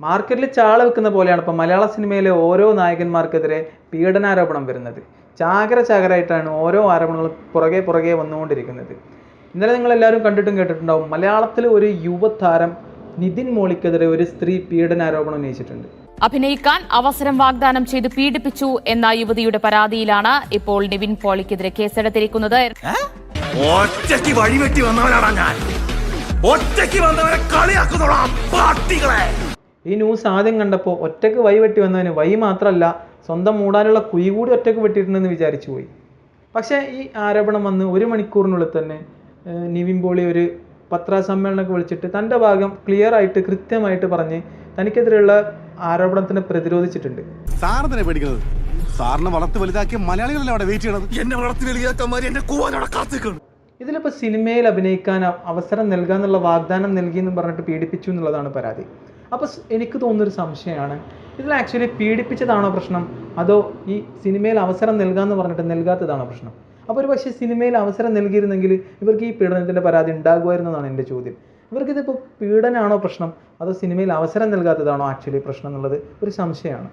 മാർക്കറ്റിൽ ചാള വെക്കുന്ന പോലെയാണ് ഇപ്പോൾ മലയാള സിനിമയിലെ ഓരോ നായകന്മാർക്കെതിരെ പീഡനാരോപണം വരുന്നത്. ചാകര ചാകരായിട്ടാണ് ഓരോ ആരോപണങ്ങളും പുറകെ പുറകെ വന്നുകൊണ്ടിരിക്കുന്നത്. ഇന്നലെ നിങ്ങൾ എല്ലാവരും കണ്ടിട്ടും കേട്ടിട്ടുണ്ടാവും മലയാളത്തിൽ ഒരു യുവതാരം നിതിൻ മോളിക്കെതിരെ ഒരു സ്ത്രീ പീഡനാരോപണം ഉന്നയിച്ചിട്ടുണ്ട്. അഭിനയിക്കാൻ അവസരം വാഗ്ദാനം ചെയ്ത് പീഡിപ്പിച്ചു എന്ന യുവതിയുടെ പരാതിയിലാണ് ഇപ്പോൾ നിവിൻ പോളിക്കെതിരെ കേസെടുത്തിരിക്കുന്നത്. ഒറ്റയ്ക്ക് വഴിവെട്ടി വന്നവനാടാ ഞാൻ. ഒറ്റയ്ക്ക് വന്നവരെ കളിയാക്കുന്നോളാം പാട്ടികളെ. ഈ ന്യൂസ് ആദ്യം കണ്ടപ്പോൾ ഒറ്റയ്ക്ക് വൈ വെട്ടി വന്നവന് വൈ മാത്രമല്ല സ്വന്തം മൂടാനുള്ള കുഴി കൂടി ഒറ്റയ്ക്ക് വെട്ടിയിട്ടുണ്ടെന്ന് വിചാരിച്ചു പോയി. പക്ഷേ ഈ ആരോപണം വന്ന് ഒരു മണിക്കൂറിനുള്ളിൽ തന്നെ നിവിൻ പോളി ഒരു പത്രസമ്മേളനമൊക്കെ വിളിച്ചിട്ട് തന്റെ ഭാഗം ക്ലിയർ ആയിട്ട് കൃത്യമായിട്ട് പറഞ്ഞ് തനിക്കെതിരെയുള്ള ആരോപണത്തിനെ പ്രതിരോധിച്ചിട്ടുണ്ട്. സാറിനെ പേടിക്കുന്നത്? സാറിനെ വളർത്തി വലുതാക്കിയ മലയാളികളല്ല അവിടെ വെയിറ്റ് ചെയ്യണത്? എന്നെ വളർത്തി എന്നെ കൂവാനോടെ ഇതിലിപ്പോൾ സിനിമയിൽ അഭിനയിക്കാൻ അവസരം നൽകാന്നുള്ള വാഗ്ദാനം നൽകി എന്ന് പറഞ്ഞിട്ട് പീഡിപ്പിച്ചു എന്നുള്ളതാണ് പരാതി. അപ്പോൾ എനിക്ക് തോന്നുന്നൊരു സംശയമാണ്. ഇതിൽ ആക്ച്വലി പീഡിപ്പിച്ചതാണോ പ്രശ്നം? അതോ ഈ സിനിമയിൽ അവസരം നൽകാമെന്ന് പറഞ്ഞിട്ട് നൽകാത്തതാണോ പ്രശ്നം? അപ്പോൾ ഒരു പക്ഷേ സിനിമയിൽ അവസരം നൽകിയിരുന്നെങ്കിൽ ഇവർക്ക് ഈ പീഡനത്തിന്റെ പരാതി ഉണ്ടാകുമായിരുന്നു എന്നാണ് എന്റെ ചോദ്യം. ഇവർക്കിതിപ്പോൾ പീഡനാണോ പ്രശ്നം? അതോ സിനിമയിൽ അവസരം നൽകാത്തതാണോ ആക്ച്വലി പ്രശ്നം എന്നുള്ളത് ഒരു സംശയമാണ്.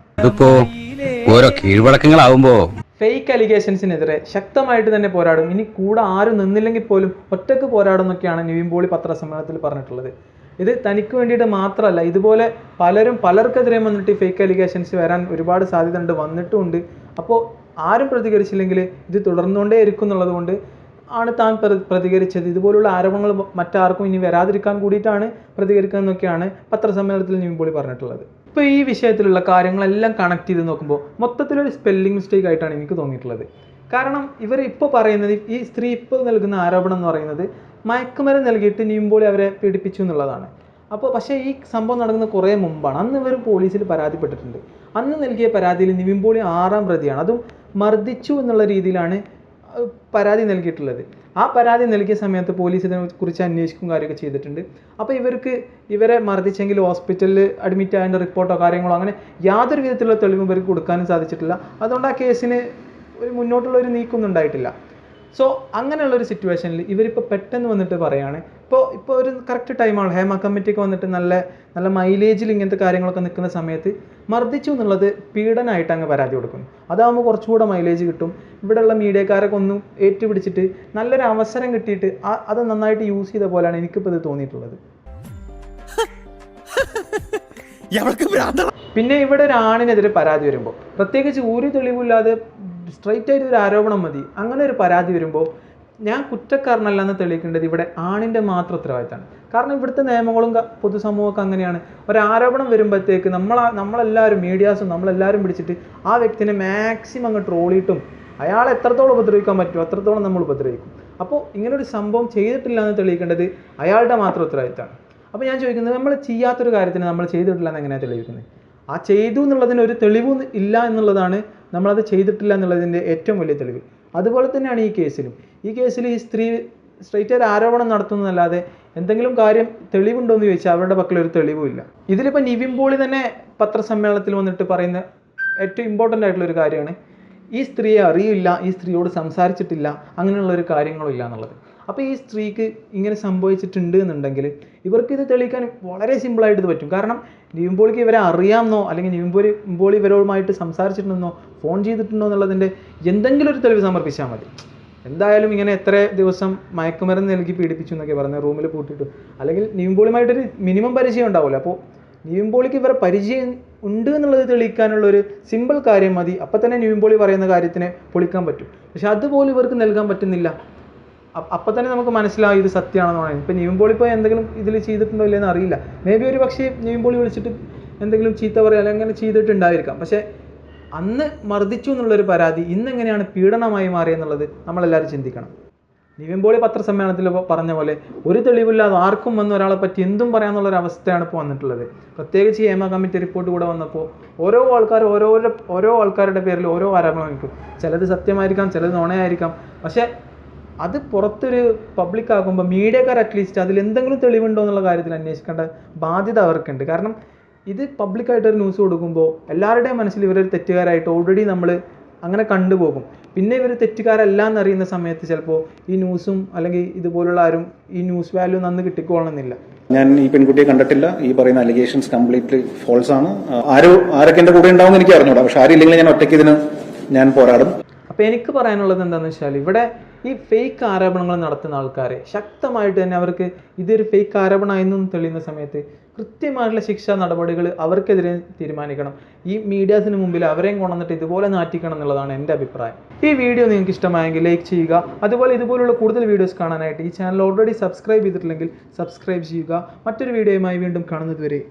ഓരോ കീഴ്വഴക്കങ്ങളാവുമ്പോ ഫേക്ക് അലിഗേഷൻസിനെതിരെ ശക്തമായിട്ട് തന്നെ പോരാടും. ഇനി കൂടെ ആരും നിന്നില്ലെങ്കിൽ പോലും ഒറ്റയ്ക്ക് പോരാടും എന്നൊക്കെയാണ് നിവിൻ പോളി പത്രസമ്മേളനത്തിൽ പറഞ്ഞിട്ടുള്ളത്. ഇത് തനിക്ക് വേണ്ടിയിട്ട് മാത്രമല്ല ഇതുപോലെ പലരും പലർക്കെതിരെയും വന്നിട്ട് ഫേക്ക് അലിഗേഷൻസ് വരാൻ ഒരുപാട് സാധ്യത ഉണ്ട് വന്നിട്ടുമുണ്ട്. അപ്പോൾ ആരും പ്രതികരിച്ചില്ലെങ്കിൽ ഇത് തുടർന്നുകൊണ്ടേ ഇരിക്കും എന്നുള്ളത് കൊണ്ട് ആണ് താൻ പ്ര- പ്രതികരിച്ചത്. ഇതുപോലുള്ള ആരോപണങ്ങൾ മറ്റാർക്കും ഇനി വരാതിരിക്കാൻ കൂടിയിട്ടാണ് പ്രതികരിക്കുക എന്നൊക്കെയാണ് പത്രസമ്മേളനത്തിൽ നിവിൻ പോളി പറഞ്ഞിട്ടുള്ളത്. ഇപ്പോൾ ഈ വിഷയത്തിലുള്ള കാര്യങ്ങളെല്ലാം കണക്ട് ചെയ്ത് നോക്കുമ്പോൾ മൊത്തത്തിലൊരു സ്പെല്ലിംഗ് മിസ്റ്റേക്ക് ആയിട്ടാണ് എനിക്ക് തോന്നിയിട്ടുള്ളത്. കാരണം ഇവർ ഇപ്പോൾ പറയുന്നത് ഈ സ്ത്രീ ഇപ്പോൾ നൽകുന്ന ആരോപണം എന്ന് പറയുന്നത് മയക്കുമരുന്ന് നൽകിയിട്ട് നീമ്പോളി അവരെ പീഡിപ്പിച്ചു എന്നുള്ളതാണ്. അപ്പോൾ പക്ഷേ ഈ സംഭവം നടക്കുന്ന കുറേ മുമ്പാണ്. അന്ന് ഇവർ പോലീസിൽ പരാതിപ്പെട്ടിട്ടുണ്ട്. അന്ന് നൽകിയ പരാതിയിൽ നിവിൻ പോളി ആറാം പ്രതിയാണ്. അതും മർദ്ദിച്ചു എന്നുള്ള രീതിയിലാണ് പരാതി നൽകിയിട്ടുള്ളത്. ആ പരാതി നൽകിയ സമയത്ത് പോലീസ് ഇതിനെ കുറിച്ച് അന്വേഷിക്കും കാര്യമൊക്കെ ചെയ്തിട്ടുണ്ട്. അപ്പോൾ ഇവർക്ക് ഇവരെ മർദ്ദിച്ചെങ്കിൽ ഹോസ്പിറ്റലിൽ അഡ്മിറ്റ് ആയതിന്റെ റിപ്പോർട്ടോ കാര്യങ്ങളോ അങ്ങനെ യാതൊരു വിധത്തിലുള്ള തെളിവും ഇവർക്ക് കൊടുക്കാനും സാധിച്ചിട്ടില്ല. അതുകൊണ്ട് ആ കേസിന് ഒരു മുന്നോട്ടുള്ള ഒരു നീക്കമൊന്നും ഉണ്ടായിട്ടില്ല. സോ അങ്ങനെയുള്ള ഒരു സിറ്റുവേഷനിൽ ഇവരിപ്പോൾ പെട്ടെന്ന് വന്നിട്ട് പറയുകയാണ് ഇപ്പോൾ ഇപ്പോൾ ഒരു കറക്റ്റ് ടൈമാണ് ഹേമ കമ്മിറ്റിയൊക്കെ വന്നിട്ട് നല്ല നല്ല മൈലേജിൽ ഇങ്ങനത്തെ കാര്യങ്ങളൊക്കെ നിൽക്കുന്ന സമയത്ത് മർദ്ദിച്ചു എന്നുള്ളത് പീഡനമായിട്ട് അങ്ങ് പരാതി കൊടുക്കുന്നു. അതാകുമ്പോൾ കുറച്ചുകൂടെ മൈലേജ് കിട്ടും. ഇവിടെയുള്ള മീഡിയക്കാരൊക്കെ ഒന്ന് ഏറ്റുപിടിച്ചിട്ട് നല്ലൊരു അവസരം കിട്ടിയിട്ട് അത് നന്നായിട്ട് യൂസ് ചെയ്ത പോലെയാണ് എനിക്കിപ്പോൾ ഇത് തോന്നിയിട്ടുള്ളത്. പിന്നെ ഇവിടെ ഒരു ആണിനെതിരെ പരാതി വരുമ്പോൾ പ്രത്യേകിച്ച് ഒരു തെളിവില്ലാതെ സ്ട്രൈറ്റ് ആയിട്ട് ഒരു ആരോപണം മതി. അങ്ങനെ ഒരു പരാതി വരുമ്പോൾ ഞാൻ കുറ്റക്കാരനല്ല എന്ന് തെളിയിക്കേണ്ടത് ഇവിടെ ആണിന്റെ മാത്രം ഉത്തരവാദിത്തമാണ്. കാരണം ഇവിടുത്തെ നിയമങ്ങളും പൊതുസമൂഹമൊക്കെ അങ്ങനെയാണ്. ഒരു ആരോപണം വരുമ്പോഴത്തേക്ക് നമ്മൾ നമ്മളെല്ലാവരും മീഡിയാസും നമ്മളെല്ലാവരും പിടിച്ചിട്ട് ആ വ്യക്തിനെ മാക്സിമം അങ്ങ് ട്രോളിയിട്ടും അയാളെ എത്രത്തോളം ഉപദ്രവിക്കാൻ പറ്റുമോ അത്രത്തോളം നമ്മൾ ഉപദ്രവിക്കും. അപ്പോൾ ഇങ്ങനൊരു സംഭവം ചെയ്തിട്ടില്ല എന്ന് തെളിയിക്കേണ്ടത് അയാളുടെ മാത്രം ഉത്തരവാദിത്തമാണ്. അപ്പോൾ ഞാൻ ചോദിക്കുന്നത് നമ്മൾ ചെയ്യാത്തൊരു കാര്യത്തിന് നമ്മൾ ചെയ്തിട്ടില്ല എന്ന് എങ്ങനെയാണ് തെളിയിക്കുന്നത്? ആ ചെയ്തു എന്നുള്ളതിന് ഒരു തെളിവ് ഇല്ല എന്നുള്ളതാണ് നമ്മളത് ചെയ്തിട്ടില്ല എന്നുള്ളതിന്റെ ഏറ്റവും വലിയ തെളിവ്. അതുപോലെ തന്നെയാണ് ഈ കേസിലും. ഈ കേസിൽ ഈ സ്ത്രീ സ്ട്രൈറ്റ് ആരോപണം നടത്തുന്നതല്ലാതെ എന്തെങ്കിലും കാര്യം തെളിവുണ്ടോ എന്ന് ചോദിച്ചാൽ അവരുടെ പക്കൽ ഒരു തെളിവുമില്ല ഇതിലിപ്പോൾ നിവിൻ പോളി തന്നെ പത്രസമ്മേളനത്തിൽ വന്നിട്ട് പറയുന്ന ഏറ്റവും ഇമ്പോർട്ടന്റ് ആയിട്ടുള്ള ഒരു കാര്യമാണ് ഈ സ്ത്രീയെ അറിയില്ല ഈ സ്ത്രീയോട് സംസാരിച്ചിട്ടില്ല അങ്ങനെയുള്ള ഒരു കാര്യങ്ങളും ഇല്ല എന്നുള്ളത്. അപ്പോൾ ഈ സ്ത്രീക്ക് ഇങ്ങനെ സംഭവിച്ചിട്ടുണ്ട് എന്നുണ്ടെങ്കിൽ ഇവർക്ക് ഇത് തെളിയിക്കാൻ വളരെ സിമ്പിളായിട്ട് ഇത് പറ്റും. കാരണം നിവിൻപോളിക്ക് ഇവരെ അറിയാമെന്നോ അല്ലെങ്കിൽ നിവിൻപോളി നിവിൻപോളി ഇവരോടുമായിട്ട് സംസാരിച്ചിട്ടുണ്ടെന്നോ ഫോൺ ചെയ്തിട്ടുണ്ടോ എന്നുള്ളതിന്റെ എന്തെങ്കിലും ഒരു തെളിവ് സമർപ്പിച്ചാൽ മതി. എന്തായാലും ഇങ്ങനെ എത്ര ദിവസം മയക്കുമരുന്ന് നൽകി പീഡിപ്പിച്ചു എന്നൊക്കെ പറഞ്ഞ റൂമിൽ പൂട്ടിയിട്ടു അല്ലെങ്കിൽ നിവിൻപോളിയുമായിട്ടൊരു മിനിമം പരിചയം ഉണ്ടാവില്ല അപ്പോൾ നിവിൻപോളിക്ക് ഇവരെ പരിചയം ഉണ്ട് എന്നുള്ളത് തെളിയിക്കാനുള്ള ഒരു സിമ്പിൾ കാര്യം മതി. അപ്പം തന്നെ നിവിൻപോളി പറയുന്ന കാര്യത്തിനെ പൊളിക്കാൻ പറ്റും. പക്ഷെ അതുപോലും ഇവർക്ക് നൽകാൻ പറ്റുന്നില്ല. അപ്പം തന്നെ നമുക്ക് മനസ്സിലാവും ഇത് സത്യമാണെന്ന് പറയുന്നത്. ഇപ്പം നിവിൻപോളി ഇപ്പോൾ എന്തെങ്കിലും ഇതിൽ ചെയ്തിട്ടുണ്ടോ ഇല്ലെന്ന് അറിയില്ല. മേ ബി ഒരു പക്ഷേ നിവിൻപോളി വിളിച്ചിട്ട് എന്തെങ്കിലും ചീത്ത പറയുക അല്ലെങ്കിൽ അങ്ങനെ ചെയ്തിട്ടുണ്ടായിരിക്കാം. പക്ഷേ അന്ന് മർദ്ദിച്ചു എന്നുള്ളൊരു പരാതി ഇന്നെങ്ങനെയാണ് പീഡനമായി മാറിയെന്നുള്ളത് നമ്മളെല്ലാവരും ചിന്തിക്കണം. നിവിൻപോളി പത്രസമ്മേളനത്തിൽ പറഞ്ഞ പോലെ ഒരു തെളിവില്ലാതെ ആർക്കും വന്ന് ഒരാളെ പറ്റി എന്തും പറയാമെന്നുള്ള ഒരു അവസ്ഥയാണ് ഇപ്പോൾ വന്നിട്ടുള്ളത്. പ്രത്യേകിച്ച് ഹേമ കമ്മിറ്റി റിപ്പോർട്ട് കൂടെ വന്നപ്പോൾ ഓരോ ആൾക്കാർ ഓരോ ഓരോ ആൾക്കാരുടെ പേരിൽ ഓരോ ആരോപണം വയ്ക്കും ചിലത് സത്യമായിരിക്കാം ചിലത് നോണയായിരിക്കാം. പക്ഷേ അത് പുറത്തൊരു പബ്ലിക് ആകുമ്പോൾ മീഡിയക്കാർ അറ്റ്ലീസ്റ്റ് അതിൽ എന്തെങ്കിലും തെളിവുണ്ടോ എന്നുള്ള കാര്യത്തിൽ അന്വേഷിക്കേണ്ട ബാധ്യത അവർക്കുണ്ട്. കാരണം ഇത് പബ്ലിക്കായിട്ടൊരു ന്യൂസ് കൊടുക്കുമ്പോൾ എല്ലാവരുടെയും മനസ്സിൽ ഇവരൊരു തെറ്റുകാരായിട്ട് ഓൾറെഡി നമ്മൾ അങ്ങനെ കണ്ടുപോകും പിന്നെ ഇവർ തെറ്റുകാരല്ല എന്നറിയുന്ന സമയത്ത് ചിലപ്പോൾ ഈ ന്യൂസും അല്ലെങ്കിൽ ഇതുപോലുള്ള ആരും ഈ ന്യൂസ് വാല്യൂ നന്ന് കിട്ടിക്കോളണമെന്നില്ല ഞാൻ ഈ പെൺകുട്ടിയെ കണ്ടിട്ടില്ല. ഈ പറയുന്ന അലിഗേഷൻസ് കംപ്ലീറ്റ്ലി ഫോൾസ് ആണ്. ആരോ ആരൊക്കെ എന്റെ കൂടെ ഉണ്ടാവും എനിക്ക് അറിഞ്ഞൂടാ പക്ഷെ ആരില്ലെങ്കിൽ ഞാൻ ഒറ്റയ്ക്ക് ഇതിന് ഞാൻ പോരാടും. അപ്പൊ എനിക്ക് പറയാനുള്ളത് എന്താണെന്ന് വെച്ചാൽ ഇവിടെ ഈ ഫേക്ക് ആരോപണങ്ങൾ നടത്തുന്ന ആൾക്കാരെ ശക്തമായിട്ട് തന്നെ അവർക്ക് ഇതൊരു ഫേക്ക് ആരോപണമായെന്നും തെളിയുന്ന സമയത്ത് കൃത്യമായിട്ടുള്ള ശിക്ഷാ നടപടികൾ അവർക്കെതിരെ തീരുമാനിക്കണം. ഈ മീഡിയാസിന് മുമ്പിൽ അവരെയും കൊണ്ടുവന്നിട്ട് ഇതുപോലെ നാറ്റിക്കണം എന്നുള്ളതാണ് എന്റെ അഭിപ്രായം. ഈ വീഡിയോ നിങ്ങൾക്ക് ഇഷ്ടമായെങ്കിൽ ലൈക്ക് ചെയ്യുക. അതുപോലെ ഇതുപോലുള്ള കൂടുതൽ വീഡിയോസ് കാണാനായിട്ട് ഈ ചാനൽ ഓൾറെഡി സബ്സ്ക്രൈബ് ചെയ്തിട്ടില്ലെങ്കിൽ സബ്സ്ക്രൈബ് ചെയ്യുക. മറ്റൊരു വീഡിയോയുമായി വീണ്ടും കാണുന്നത് വരെ